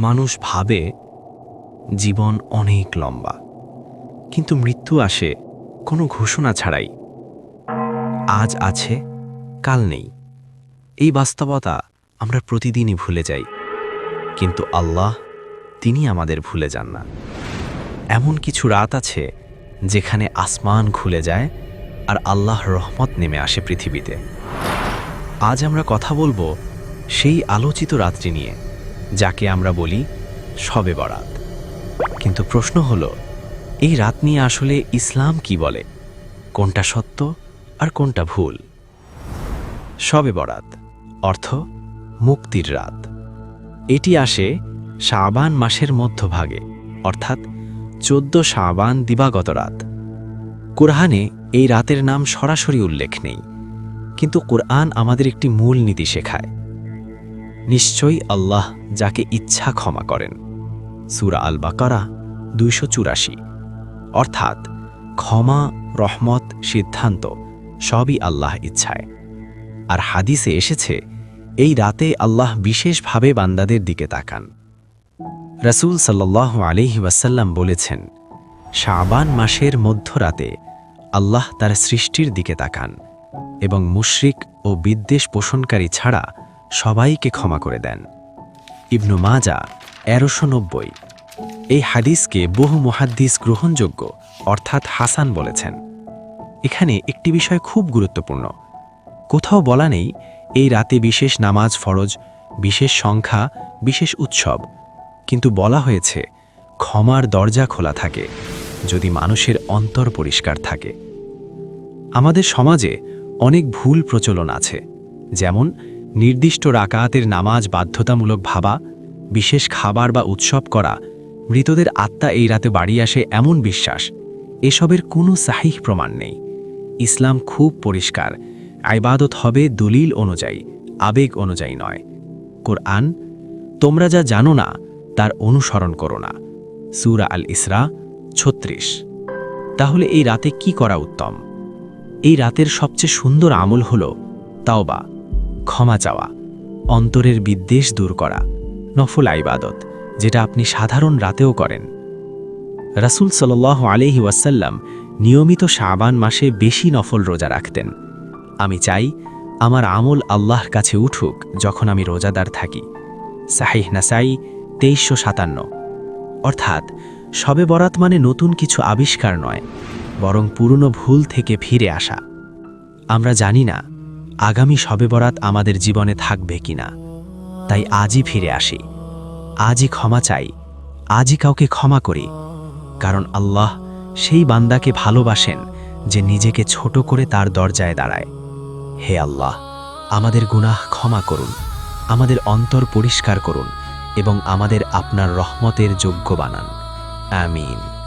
মানুষ ভাবে জীবন অনেক লম্বা। কিন্তু মৃত্যু আসে কোনো ঘোষণা ছাড়াই। আজ আছে, কাল নেই। এই বাস্তবতা আমরা প্রতিদিনই ভুলে যাই। কিন্তু আল্লাহ, তিনি আমাদের ভুলে যান না। এমন কিছু রাত আছে যেখানে আসমান খুলে যায় আর আল্লাহর রহমত নেমে আসে পৃথিবীতে। আজ আমরা কথা বলব সেই আলোচিত রাত্রি নিয়ে। যাকে আমরা বলি সবে বরাত। কিন্তু প্রশ্ন হলো, এই রাত নিয়ে আসলে ইসলাম কি বলে? কোনটা সত্য আর কোনটা ভুল? সবে বরাত, অর্থ মুক্তির রাত। এটি আসে শাবান মাসের মধ্যভাগে, অর্থাৎ চোদ্দ শাবান দিবাগত রাত। কুরআনে এই রাতের নাম সরাসরি উল্লেখ নেই, কিন্তু কোরআন আমাদের একটি মূল নীতি শেখায়। নিশ্চয়ই আল্লাহ যাকে ইচ্ছা ক্ষমা করেন। সুরা আল বাকারা দুইশো চুরাশি। অর্থাৎ, ক্ষমা, রহমত, সিদ্ধান্ত সবই আল্লাহ ইচ্ছায়। আর হাদিসে এসেছে, এই রাতে আল্লাহ বিশেষভাবে বান্দাদের দিকে তাকান। রসুল সাল্লাহ আলিহি ওয়াসাল্লাম বলেছেন, শাবান মাসের মধ্যরাতে আল্লাহ তার সৃষ্টির দিকে তাকান এবং মুশরিক ও বিদ্বেষ পোষণকারী ছাড়া সবাইকে ক্ষমা করে দেন। ইবনু মাজা এরোশো নব্বই। এই হাদিসকে বহু মহাদ্দিস গ্রহণযোগ্য, অর্থাৎ হাসান বলেছেন। এখানে একটি বিষয় খুব গুরুত্বপূর্ণ। কোথাও বলা নেই, এই রাতে বিশেষ নামাজ ফরজ, বিশেষ সংখ্যা, বিশেষ উৎসব। কিন্তু বলা হয়েছে, ক্ষমার দরজা খোলা থাকে, যদি মানুষের অন্তর পরিষ্কার থাকে। আমাদের সমাজে অনেক ভুল প্রচলন আছে, যেমন নির্দিষ্ট রাকাতের নামাজ বাধ্যতামূলক ভাবা, বিশেষ খাবার বা উৎসব করা, মৃতদের আত্মা এই রাতে বাড়ি আসে এমন বিশ্বাস, এসবের কোনো সাহিহ প্রমাণ নেই। ইসলাম খুব পরিষ্কার আইবাদত হবে দলিল অনুযায়ী, আবেগ অনুযায়ী নয়। কোরআন, তোমরা যা জানো না, তার অনুসরণ করো না। সুরা আল ইসরা, ছত্রিশ। তাহলে এই রাতে কি করা উত্তম? এই রাতের সবচেয়ে সুন্দর আমল হল তাওবা। ক্ষমা চাওয়া, অন্তরের বিদ্বেষ দূর করা, নফল আইবাদত যেটা আপনি সাধারণ রাতেও করেন। রাসুল সাল আলহি ওয়াসাল্লাম নিয়মিত শাবান মাসে বেশি নফল রোজা রাখতেন। আমি চাই আমার আমল আল্লাহর কাছে উঠুক যখন আমি রোজাদার থাকি। সাহিহ নাসাই তেইশশো সাতান্ন। অর্থাৎ সবে বরাত মানে নতুন কিছু আবিষ্কার নয়, বরং পুরনো ভুল থেকে ফিরে আসা। আমরা জানি না আগামী সবে বরাত আমাদের জীবনে থাকবে কিনা। তাই আজই ফিরে আসি। আজই ক্ষমা চাই। আজই কাউকে ক্ষমা করি। কারণ আল্লাহ সেই বান্দাকে ভালোবাসেন যে নিজেকে ছোট করে তার দরজায় দাঁড়ায়। হে আল্লাহ, আমাদের গুনাহ ক্ষমা করুন। আমাদের অন্তর পরিষ্কার করুন এবং আমাদের আপনার রহমতের যোগ্য বানান। আমিন।